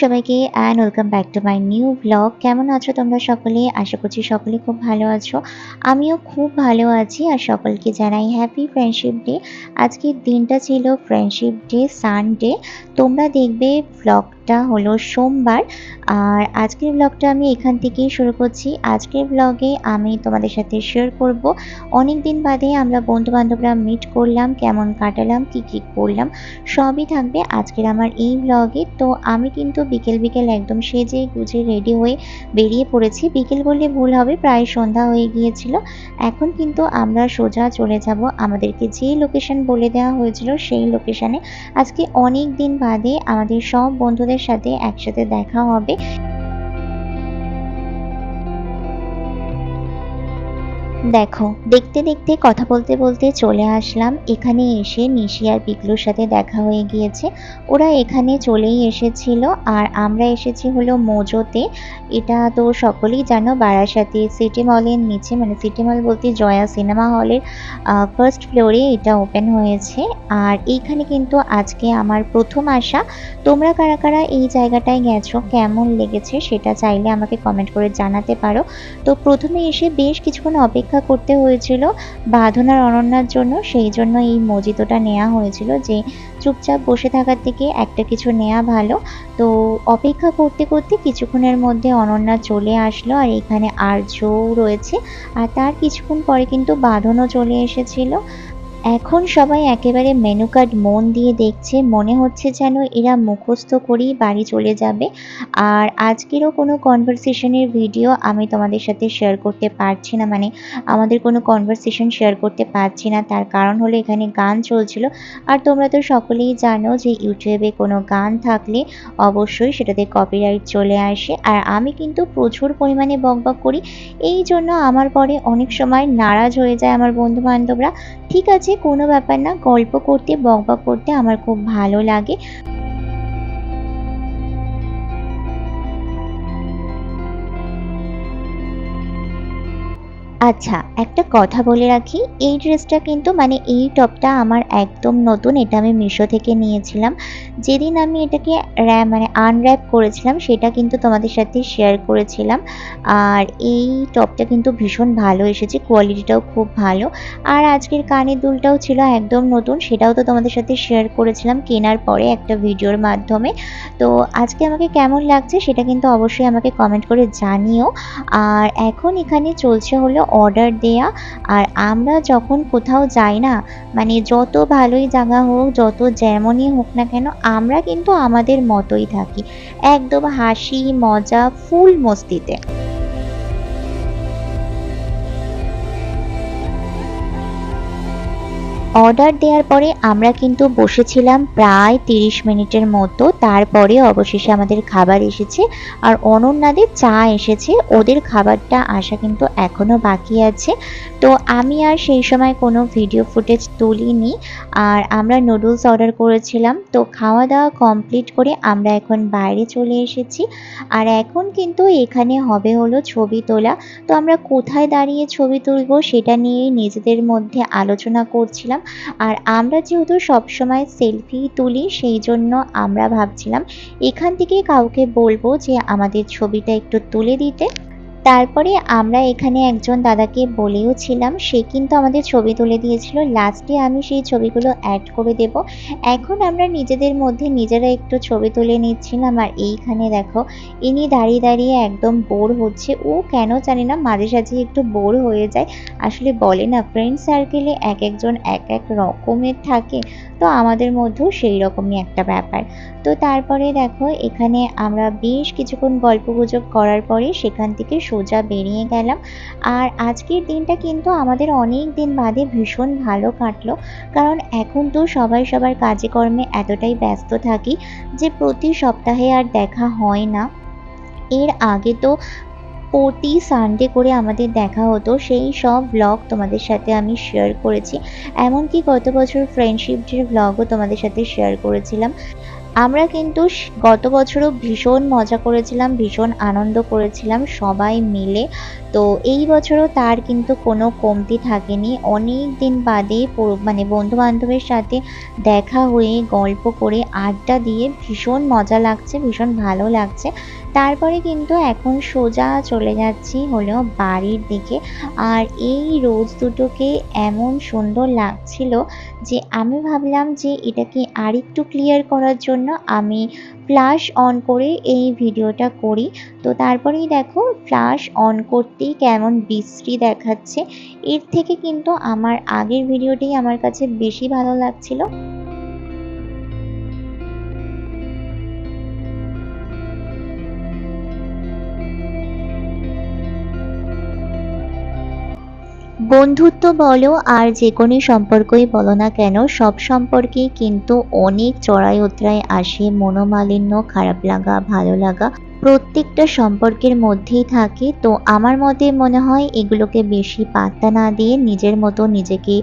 সবাইকে and welcome back to my new blog কেমন আছো তোমরা সকলে? আশা করছি সকলে খুব ভালো আছো। আমিও খুব ভালো আছি, আর সকলকে জানাই হ্যাপি ফ্রেন্ডশিপ ডে আজকের দিনটা ছিল ফ্রেন্ডশিপ ডে সানডে তোমরা দেখবে ব্লগটা হলো সোমবার। আর আজকের ব্লগটা আমি এখান থেকেই শুরু করছি। আজকের ব্লগে আমি তোমাদের সাথে শেয়ার করব। অনেক দিন বাদে আমরা বন্ধু বান্ধবরা মিট করলাম, কেমন কাটালাম, কি কি করলাম, সবই থাকবে আজকের আমার এই ব্লগে। তো আমি কিন্তু বিকেল বিকেল একদম সেজে গুজে রেডি হয়ে বেরিয়ে পড়েছি। বিকেল বললে ভুল হবে, প্রায় সন্ধ্যা হয়ে গিয়েছিল। এখন কিন্তু আমরা সোজা চলে যাব। আমাদেরকে যে লোকেশন বলে দেওয়া হয়েছিল সেই লোকেশনে আজকে অনেক দিন বাদে আমাদের সব বন্ধুদের সাথে একসাথে দেখা হবে। দেখো, দেখতে দেখতে, কথা বলতে বলতে চলে আসলাম। এখানে এসে নিশি আর পিকলুর সাথে দেখা হয়ে গিয়েছে। ওরা এখানে চলেই এসেছিল আর আমরা এসেছি হলো মোজোতে। এটা তো সকলেই জানো, বারাসাতে সিটি মলের নিচে মানে সিটি মল বলতে জয়া সিনেমা হলের ফার্স্ট ফ্লোরে এটা ওপেন হয়েছে। আর এইখানে কিন্তু আজকে আমার প্রথম আসা। তোমরা কারা কারা এই জায়গাটায় গেছো, কেমন লেগেছে সেটা চাইলে আমাকে কমেন্ট করে জানাতে পারো। তো প্রথমে এসে বেশ কিছুক্ষণ অপেক্ষা করতে হয়েছিল বাঁধন আর অনন্যার জন্য। সেই জন্য এই মজিতোটা নেওয়া হয়েছিল যে, চুপচাপ বসে থাকার থেকে একটা কিছু নেওয়া ভালো। তো অপেক্ষা করতে করতে কিছুক্ষণের মধ্যে অনন্যা চলে আসলো আর এখানে আর্যও রয়েছে। আর তার কিছুক্ষণ পরে কিন্তু বাঁধনও চলে এসেছিল। এখন সবাই একেবারে মেনু কার্ড মন দিয়ে দেখছে, মনে হচ্ছে যেন এরা মুখস্থ করেই বাড়ি চলে যাবে। আর আজকেরও কোনো কনভারসেশনের ভিডিও আমি তোমাদের সাথে শেয়ার করতে পারছি না মানে আমাদের কোনো কনভারসেশন শেয়ার করতে পারছি না। তার কারণ হলো এখানে গান চলছিল। আর তোমরা তো সকলেই জানো যে ইউটিউবে কোনো গান থাকলে অবশ্যই সেটাতে কপিরাইট চলে আসে। আর আমি কিন্তু প্রচুর পরিমাণে বকবক করি। এই জন্য আমার পরে অনেক সময় নারাজ হয়ে যায় আমার বন্ধু বান্ধবরা ঠিক আছে কোনো ব্যাপার না গল্প করতে বকবক করতে আমার খুব ভালো লাগে। আচ্ছা একটা কথা বলে রাখি, এই ড্রেসটা কিন্তু মানে এই টপটা আমার একদম নতুন, এটা আমি মিশো থেকে নিয়েছিলাম। যেদিন আমি এটাকে মানে আনর্যাপ করেছিলাম, সেটা কিন্তু তোমাদের সাথে শেয়ার করেছিলাম। আর এই টপটা কিন্তু ভীষণ ভালো এসেছে কোয়ালিটিটাও খুব ভালো। আর আজকের কানের দুলটাও ছিল একদম নতুন, সেটাও তো তোমাদের সাথে শেয়ার করেছিলাম কেনার পরে একটা ভিডিওর মাধ্যমে। তো আজকে আমাকে কেমন লাগছে, সেটা কিন্তু অবশ্যই আমাকে কমেন্ট করে জানিও। আর এখন এখানে চলছে হলো অর্ডার দেয়া। আর আমরা যখন কোথাও যাই না মানে যত ভালোই জায়গা হোক, যত যেমনই হোক না কেন, আমরা কিন্তু আমাদের মতোই থাকি। একদম হাসি, মজা, ফুল মস্তিতে। অর্ডার দেওয়ার পরে আমরা কিন্তু বসেছিলাম প্রায় তিরিশ মিনিটের মতো। তারপরে অবশেষে আমাদের খাবার এসেছে আর অনন্যাদের চা এসেছে। ওদের খাবারটা আসা কিন্তু এখনও বাকি আছে। তো আমি আর সেই সময় কোনো ভিডিও ফুটেজ তুলিনি আর আমরা নুডলস অর্ডার করেছিলাম। তো খাওয়া দাওয়া কমপ্লিট করে আমরা এখন বাইরে চলে এসেছি। আর এখন কিন্তু এখানে হবে হলো ছবি তোলা। তো আমরা কোথায় দাঁড়িয়ে ছবি তুলব সেটা নিয়েই নিজেদের মধ্যে আলোচনা করছিলাম। আর আমরা যেহেতু সবসময় সেলফি তুলি, সেই জন্য আমরা ভাবছিলাম এখান থেকে কাউকে বলব যে আমাদের ছবিটা একটু তুলে দিতে। তারপরে আমরা এখানে একজন দাদাকে বলেও ছিলাম, সে কিন্তু আমাদের ছবি তুলে দিয়েছিল। লাস্টে আমি সেই ছবিগুলো অ্যাড করে দেব। এখন আমরা নিজেদের মধ্যে নিজেরা একটু ছবি তুলে নিচ্ছিলাম, আর এইখানে দেখো, ইনি দাঁড়িয়ে দাঁড়িয়ে একদম বোর হচ্ছে। ও কেন জানি না, মাঝে সাঝে একটু বোর হয়ে যায়। আসলে বলে না ফ্রেন্ড সার্কেলে এক একজন এক এক রকমের থাকে। তো আমাদের মধ্যেও সেই রকমই একটা ব্যাপার। তো তারপরে দেখো, এখানে আমরা বেশ কিছুক্ষণ গল্প গুজব করার পরে সেখান থেকে সোজা বেরিয়ে গেলাম। আর আজকের দিনটা কিন্তু আমাদের অনেক দিন বাদে ভীষণ ভালো কাটলো। কারণ এখন তো সবাই সবার কাজে কর্মে এতটাই ব্যস্ত থাকি যে প্রতি সপ্তাহে আর দেখা হয় না। এর আগে তো প্রতি সানডে করে আমাদের দেখা হতো, সেই সব ব্লগ তোমাদের সাথে আমি শেয়ার করেছি। এমনকি গত বছর ফ্রেন্ডশিপ ডের ব্লগও তোমাদের সাথে শেয়ার করেছিলাম। আমরা কিন্তু গত বছরও ভীষণ মজা করেছিলাম, ভীষণ আনন্দ করেছিলাম সবাই মিলে। তো এই বছরও তার কিন্তু কোনো কমতি থাকেনি। অনেক দিন বাদে মানে বন্ধু বান্ধবের সাথে দেখা হয়ে, গল্প করে, আড্ডা দিয়ে ভীষণ মজা লাগছে, ভীষণ ভালো লাগছে। তারপরে কিন্তু এখন সোজা চলে যাচ্ছি হলো বাড়ির দিকে। আর এই রোজ দুটোকে এমন সুন্দর লাগছিল যে আমি ভাবলাম যে এটাকে আরেকটু ক্লিয়ার করার জন্য আমি ফ্ল্যাশ অন করে এই ভিডিওটা করি। তো তারপরেই দেখো ফ্ল্যাশ অন করতেই কেমন বিশ্রী দেখাচ্ছে। এর থেকে কিন্তু আমার আগের ভিডিওটাই আমার কাছে বেশি ভালো লাগছিল। বন্ধুত্ব বলো আর যে কোনো সম্পর্কই বলো না কেন, সব সম্পর্কেই কিন্তু অনেক চড়াই উতরাই আসে, মনোমালিন্য, খারাপ লাগা, ভালো লাগা। প্রত্যেকটা সম্পর্কের মধ্যেই থাকে, তো আমার মতে মনে হয় এগুলোকে বেশি পাত্তা না দিয়ে নিজের মতো নিজেকে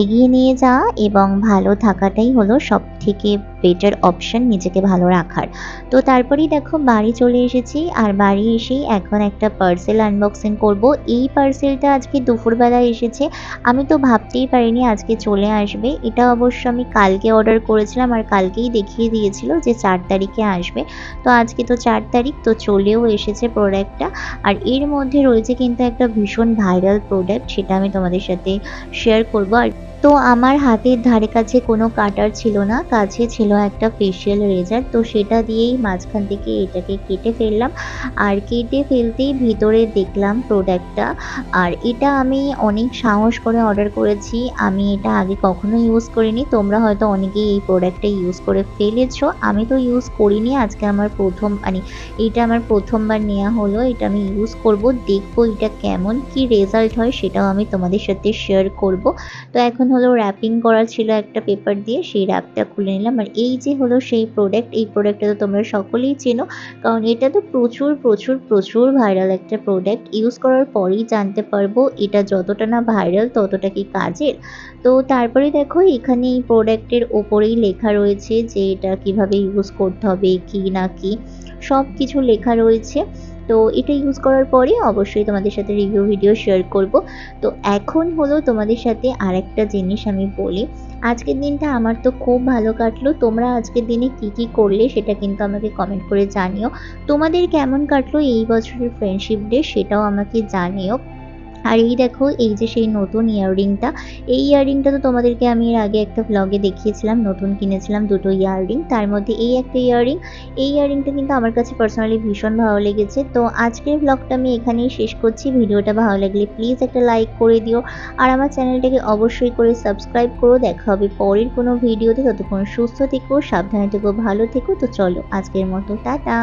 এগিয়ে নিয়ে যাওয়া এবং ভালো থাকাটাই হলো সব থেকে বেটার অপশন নিজেকে ভালো রাখার। তো তারপরেই দেখো বাড়ি চলে এসেছি, আর বাড়ি এসেই এখন একটা পার্সেল আনবক্সিং করব। এই পার্সেলটা আজকে দুপুরবেলা এসেছে, আমি তো ভাবতেই পারিনি আজকে চলে আসবে। এটা অবশ্য আমি কালকে অর্ডার করেছিলাম আর কালকেই দেখিয়ে দিয়েছিল যে চার তারিখে আসবে। তো আজকে তো চার তারিখ তো চলেও এসেছে প্রোডাক্টটা আর এর মধ্যে রয়েছে কিন্তু একটা ভীষণ ভাইরাল প্রোডাক্ট সেটা আমি তোমাদের সাথে শেয়ার করব। আর তো আমার হাতের ধারে কাছে কোনো কাটার ছিল না, কাছে ছিল একটা ফেশিয়াল রেজার তো সেটা দিয়েই মাঝখান থেকে এটাকে কেটে ফেললাম। আর কেটে ফেলতেই ভিতরে দেখলাম প্রোডাক্টটা আর এটা আমি অনেক সাহস করে অর্ডার করেছি। আমি এটা আগে কখনো ইউজ করিনি। তোমরা হয়তো অনেকেই এই প্রোডাক্টটা ইউজ করে ফেলেছো। আমি তো ইউজ করিনি। আজকে আমার প্রথম মানে এটা আমার প্রথমবার নেওয়া হলো। এটা আমি ইউজ করব। দেখব এটা কেমন, কি রেজাল্ট হয় সেটাও আমি তোমাদের সাথে শেয়ার করব। তো এখন হলো র্যাপিং করা ছিল একটা পেপার দিয়ে, সেই র্যাপটা খুলে নিলাম। আর এই যে হলো সেই প্রোডাক্ট এই প্রোডাক্টটা তো তোমরা সকলেই চেনো, কারণ এটা তো প্রচুর প্রচুর প্রচুর ভাইরাল একটা প্রোডাক্ট ইউজ করার পরেই জানতে পারব এটা যতটা না ভাইরাল ততটা কি কাজের। তো তারপরে দেখো, এখানে এই প্রোডাক্টের ওপরেই লেখা রয়েছে যে এটা কীভাবে ইউজ করতে হবে, কি না কি। সব কিছু লেখা রয়েছে। তো এটা ইউজ করার পরে অবশ্যই তোমাদের সাথে রিভিউ ভিডিও শেয়ার করব। তো এখন হলো তোমাদের সাথে আরেকটা জিনিস আমি বলি। আজকের দিনটা আমার তো খুব ভালো কাটলো। তোমরা আজকের দিনে কি কি করলে সেটা কিন্তু আমাকে কমেন্ট করে জানিও। তোমাদের কেমন কাটলো এই বছরের ফ্রেন্ডশিপ ডে সেটাও আমাকে জানিও। আর এই দেখো, এই যে সেই নতুন ইয়াররিংটা, এই ইয়াররিংটা তো তোমাদেরকে আমি এর আগে একটা ব্লগে দেখিয়েছিলাম, নতুন কিনেছিলাম দুটো ইয়াররিং, তার মধ্যে এই একটা ইয়াররিং, এই ইয়াররিংটা কিন্তু আমার কাছে পার্সোনালি ভীষণ ভালো লেগেছে। তো আজকের ব্লগটা আমি এখানেই শেষ করছি, ভিডিওটা ভালো লাগলে প্লিজ একটা লাইক করে দিও, আর আমার চ্যানেলটাকে অবশ্যই করে সাবস্ক্রাইব করো, দেখা হবে পরের কোনো ভিডিওতে, ততক্ষণ সুস্থ থেকো, সাবধানে থেকো, ভালো থেকো, তো চলো আজকের মতো, টাটা!